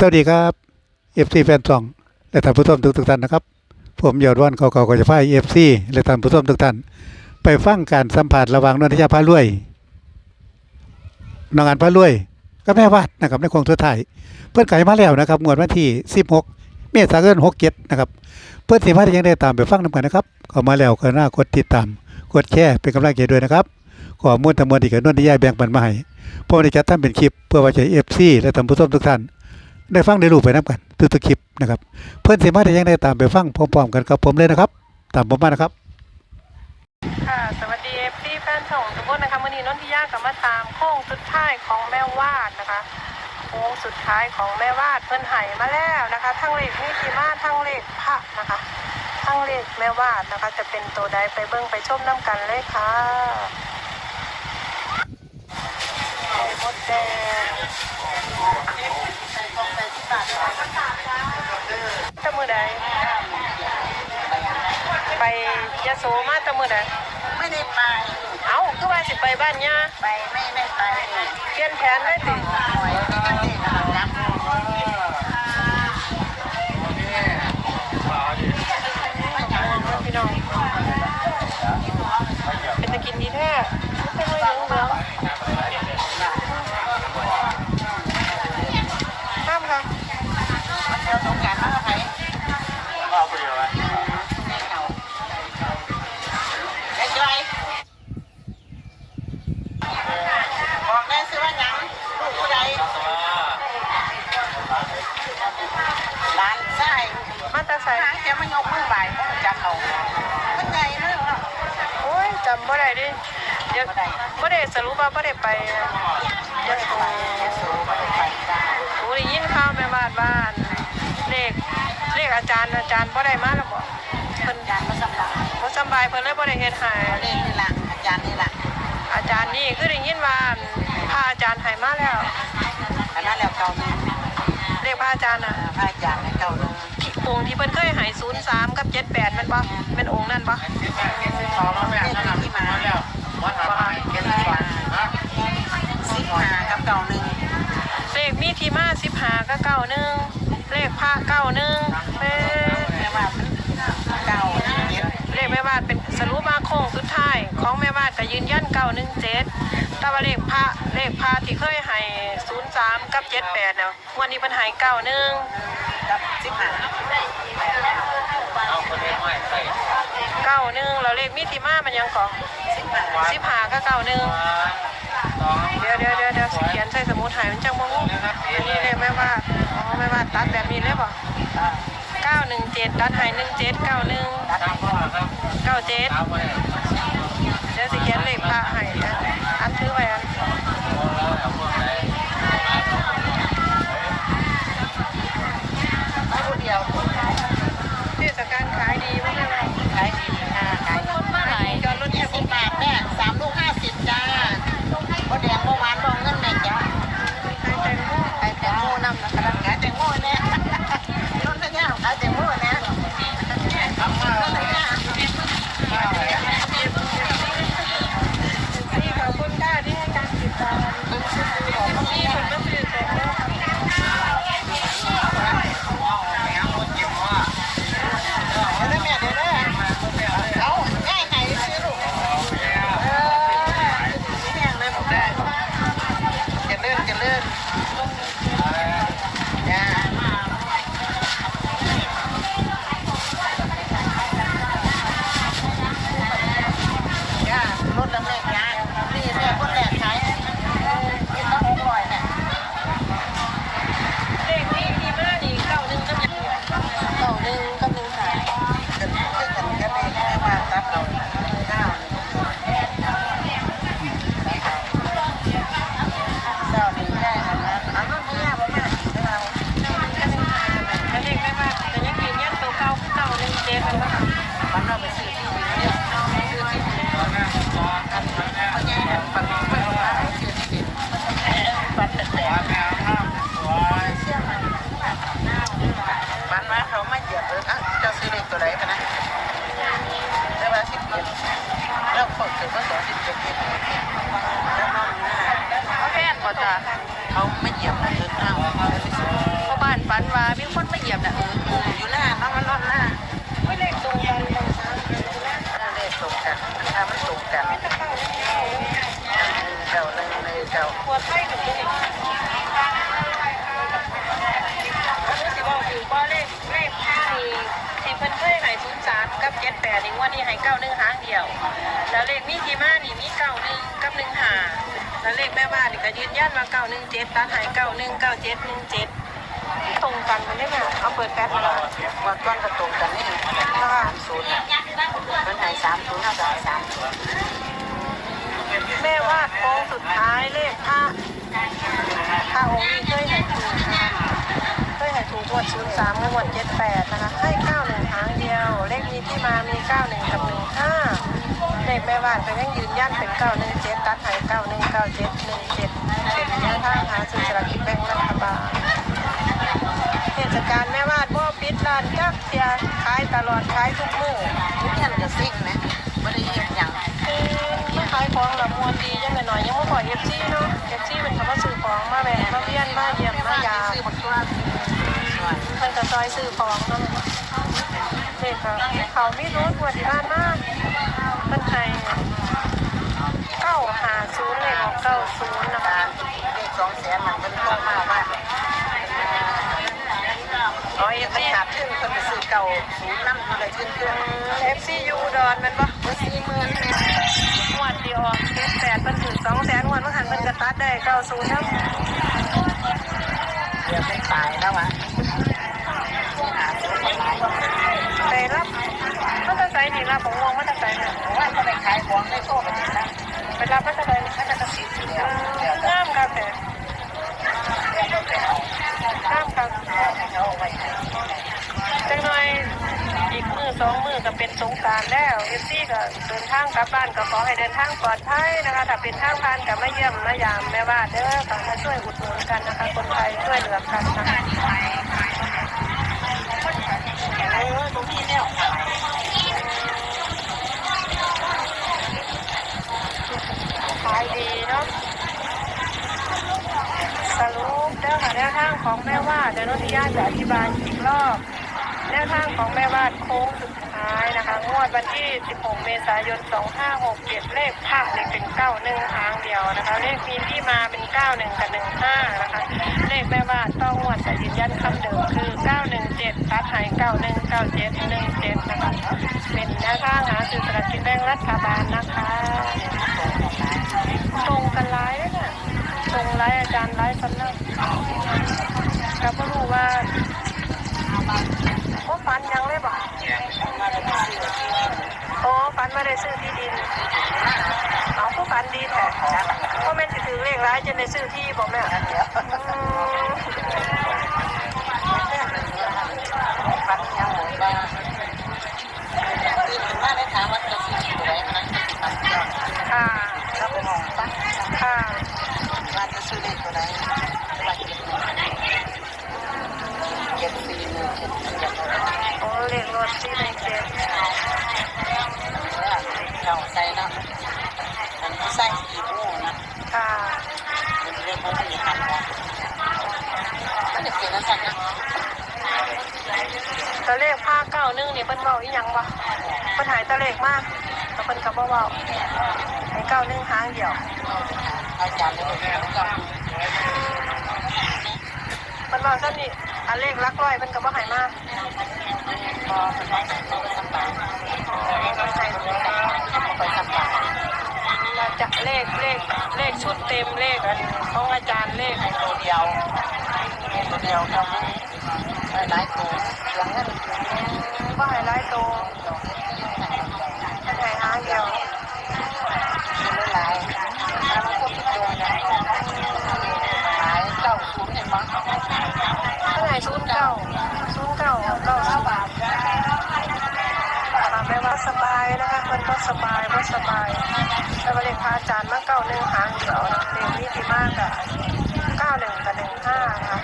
สวัสดีครับเอฟซีแฟนซองและท่านผู้ชมทุกท่านนะครับ ผมยอดวันเขาเขาก็จะพาเอฟซีและท่านผู้ชมทุกท่าน ไปฟังการสัมผัสระหว่างนนทยาพารวยน้องอันพารวยก็แม่วาดนะครับในโคงสุดท้ายเพื่อนไก่มาแล้วนะครับงวดวันที่ 16 เมษายน67นะครับเพื่อนสิมาได้ยังได้ตามไปฟังนำกันนะครับเข้ามาแล้วก็น่ากดติดตามกดแชร์เป็นกำลังใจด้วยนะครับขอมูลทั้งมวลที่กับนนทยาแบ่งปันมาให้ผมได้จัดทำเป็นคลิปเพื่อไว้ใช้เอฟซีและท่านผู้ชมทุกท่าน ได้ฟังได้รู้ไปน้ำกันทุกๆคลิปนะครับ เพื่อนสิมาได้ยังได้ตามไปฟังพร้อมๆกันกับผมเลยนะครับ ตามผมมานะครับ ค่ะสวัสดีเอฟซีแฟนช่องทุกคนนะคะวันนี้นนทิยากับมาตามโค้งสุดท้ายของแม่วาดนะคะโค้งสุดท้ายของแม่วาดเพิ่นไห้มาแล้วนะคะ ทั้งเลขนิติมาทั้งเลขพระนะคะ ทั้งเลขแม่วาดนะคะ จะเป็นตัวใดไปเบิ่งไปชมน้ำกันเลยค่ะไข่มดแดงตะมือใดไปยะ โสมาตะมือใดไม่ได้ไปเอ้าคือว่าสิไปบ้านย่าไปไม่ได้ไปเปลี่ยนแผนได้ติ หวยไม่ได้ติดนะครับ พี่น้อง เป็นตะกินดีแท้เป็นเลยเหลืองเหลืองห้ามค่ะ เที่ยวสงกรารมากับใครไอ้จอยบอกได้สิว่าหยังลูกผู้ใดหลานชาย มาตาใส่ ทางจะมายกมือไหวเพราะจักเขามันใหญ่มากเนาะ โอ้ยจำบ่ได้ดิเดี๋ยวบ่ได้ส รุปว่าบ่ได้ไปเดี๋ยวโอ้ไปจ้าโหได้ยินข่าวแม่บ้านบ้านเลขเลขอาจารย์อาจารย์บ่ได้มาแล้วบ่เพิ่นอาจารย์มาสำหรับบ่สำบายเพิ่นเลยบ่ได้เฮ็ดให้เล่นนี่แหละอาจารย์นี่แหละอาจารย์นี่คือได้ยินว่าพระอาจารย์ให้มาแล้วคณะแล้วเก่าหนึ่งเลขพระอาจารย์น่ะพระอาจารย์เก่าหนึ่งองค์ที่เพิ่นเคยใหายศูนย์สามกับเจ็ดแปดมันปะเป็นองค์นั่นปะขอมาแม่ที่มาที่มาสิบหากับเก่าหนึ่งเลขมีที่มาสิบหาก็เก้าหนึ่งเลขพระเก้าหนึ่งเอ้ยแม่วาเก่าเจ็ดเลขแม่บาทเป็นสรุปมาโค้งสุดท้ายของแม่บาทก็ยืนยันเก้าหนึ่งเจ็ดต่ว่าเลขพระเลขพระที่เคยใหายศูนย์สามกับเจ็ดแปดเนาะวันนี้เพิ่นหายเก้าหนึ่งสิบห้าเก้าหนึ่งแล้วเลขมีที่มามันยังก่อสิบห้าสิบหาก็เก้าหนึ่งเดี๋ยวเดี๋ยวเดี๋ยวเดี๋ยวสิเขียนใส่สมุดหายมันจังมงอันนี้เลยแม่ว่าอ๋อแม่ว่าตัดแบบนี้เลยป่ะเก้าหนึ่งเจ็ดตัดหายหนึ่งเจ็ดเก้าหนึ่งเก้าเจ็ดเดี๋ยวสิเขียนเลขพระให้นะอันถือไว้อัน ก็จะเขาไม่เหยียบนะเดินงเพราะบ้านฝันว่ามีคนไม่เหยียบนะเอออยู่หน้าน้างมันรอดหน้าไม่เลขตรงกันเลขตรงกันถ้าไม่ตรงกันเก่าหนึ่งในเก่าปวดไข้หนึ่งกับเจ็ดแปดในวันนี้ให้เก้าหนึ่งหางเดียว แล้วเลขนี้ที่มานี่มีเก้าหนึ่งกับหนึ่งหา แล้วเลขแม่บ้านนี่ก็ยืนยันว่าเก้าหนึ่งเจ็ดตัดใหายเก้าหนึ่งเก้าเจ็ดหนึ่งเจ็ดตรงกันมันได้ไหมเอาเปิดแป๊บมาวันก้อนกระตรงกันนี่สามศูนย์มันไหนสามศูนย์เท่ากับสามศูนย์แม่วาดโค้งสุดท้ายเลขพระพระองค์นี้เคยให้ถูกนะคะเคยให้ถูกงวดศูนย์สามงวดเจ็ดแปดนะคะให้เก้าหนึ่งหางเดียว เลขมีที่มามีเก้าหนึ่งกับหนึ่งห้า เลขแม่วาดก็ยังยืนยันเป็นเก้าหนึ่งเจ็ดตัดหายเก้าหนึ่งเก้าเจ็ดหนึ่งเจ็ดเป็นแนวทางหาซื้อสลากกินแบ่งรัฐบาลเทศกาลแม่วาดบ่ปิดร้านจักเสียขายตลอดขายทุกมื้อนี่ยันกระซิ่งนะไม่ได้ยินอย่างคือมาขายของละมวนดีจังหน่อยยังไม่ปล่อยเอฟซีเนาะเอฟซีเป็นคำว่าซื้อของมาแวะมาเวียนมาเยี่ยมมายาซื้อบักตัวสวยมันก็ซอยซื้อของเนาะเด็กค่ะเขามีรถวัดบ้านมาก มันไทยเก้าหาศูนย์เลยของเก้าศูนย์นะคะเลขสองแสนมันเป็นตรงมาว่าอ๋อเอฟไม่ซีขาขึ้นคนไปซื้อเก่าศูนย์น้ำอะไรขึ้นเครื่องเอฟซียูดอนมันปะก็สี่หมื่นเนี่ยงวดดียวเจ็ดแปดมันถึงสองแสนงวดเมันหันมันกระตัดได้เก้าศูนย์นะเดี๋ยวไม่ตายแล้ววะที่หาซื้อไม่ได้ไปรับมันจะใส่นี่รับของวงมันายของได้โซ่ไปที่นั่นไปรับมันจะใส่ถ้าจะกระซิบเดียวงามครับแต่งามครับเขาเอาไว้จังหน่อยอีกมือสองมือก็เป็นสงกรารแล้วเอฟซีก็เดินทางกลับบ้านก็ขอให้เดินทางปลอดภัยนะคะถ้าเป็นทางผ่านก็มาเยี่ยมมายามแม่ว่าเด้อค่ะมาช่วยอุดหนุนกันนะคะคนไทยช่วยเหลือกันนะคะ เออตรงที่เนี่ย ขายดีเนาะสรุปเด้อค่ะ แนวทางของแม่ว่าเดี๋ยวนุทิยาจะอธิบายอีกรอบแนวทางของแม่วาดโค้งสุดท้ายนะคะ งวดวันที่ 16 เมษายน 2567 เลขพระเลขเป็น 91 หางเดียวนะคะ เลขมีที่มาเป็น 91 กับ 15 นะคะ เลขแม่วาดต้องงวดแต่ยืนยันคำเดิมคือ 917 ตัดหาย 91 97 17 นะคะ เป็นแนวทางหาสื่อสารกินแบ่งรัฐบาลนะคะ ตรงกันไลฟ์น่ะ รงไลฟ์อาจารย์ไลฟ์คนนั้นก็ไม่รู้ว่าโอ้ฟันยังเลยบอกโอ้ฟันไม่ได้ซื้อที่ดินเอาผู้ฟันดีแท้ว่าแม่นสิถือเลขร้ายจะได้ซื้อที่บอกแม่อืม ฟันยังหมดบ้างตื่นมาได้ถามว่าจะซื้อได้ตัวไหนว่าเจ็ดเจ็ดสี่หนึ่งเจ็ดสี่อย่างไรโอ้เลขรถที่ในเจ็ดเราใส่นะมันใส่กี่โมงนะค่ะมันเรียกว่ามีคันว่ามันจะเป็นอะไรนะแต่เลขผ้าเก้านึ่งนี่เพิ่นเบาอีหยังวะเพิ่นหายแตะเลขมากแต่เพิ่นก็บ่เบาให้เก้านึ่งหางเดียว อาจารย์เลยมันบอกซ้ำนี่อันเลขหลักร้อยมันก็บ่หายมากพอเป็นว่าเขาไปสัมผัสเขาไปสัมผัสเราจะเลขเลขเลขชุดเต็มเลขของอาจารย์เลขตัวเดียวตัวเดียวเขาไม่หลายตัวเสียงเงินบ่หายหลายตมันใหายหางเดียว ไม่หลายแล้วมันก็เป็นตัวใหญ่หลายเก้าศูนย์เห็นมั้ง มันใหาย ศูนย์เก้าศูนย์เก้าเก้าสิบบาทถามแม่ว่าสบายนะคะมันก็สบายก็สบายแต่ว่าเลขพระอาจารย์มาเก้าหนึ่งหางเดียวนะเลขนี้ที่มากอะเก้าหนึ่งกับหนึ่งห้านะคะ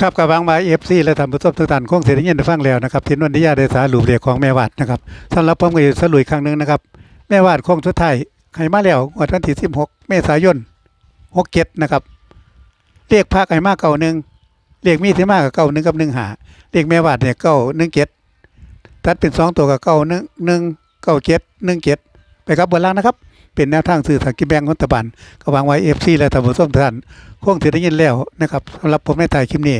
ครับกับบางบาเอฟซีและท่านผู้ชมทุกท่านคงเสียได้ยินได้ฟังแล้วนะครับที่นวันทิยาได้สารุปเรียกของแม่วาดนะครับสำหรับผมก็จะสรุปอีกครั้งหนึ่งนะครับ แม่วาดคงสุดท้ายให้มาแล้ววันที่16เมษายน67นะครับเรียกภาคให้มาเก่าหนึ่ง เรียกมีที่มากกับเก้าหนึ่งกับหนึ่งหาเรียกแม่บาดเนี่ยเก้าหนึ่งเจ็ดตัดเป็นสองตัวกับเก้าหนึ่งหนึ่งเก้าเจ็ดหนึ่งเจ็ดไปครับบนล่างนะครับ เป็นแนวทางสื่อสารกิแบงของรัฐบาลก็วางไว้เอฟซีและตำรวจส้มท่านคงจะได้ยินแล้วนะครับสำหรับผมในถ่ายคลิปนี้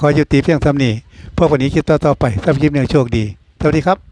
ขอยุติเพียงเท่านี้พวกวันนี้คิดต่อๆไปสำหรับคลิปนี้โชคดีสวัสดีครับ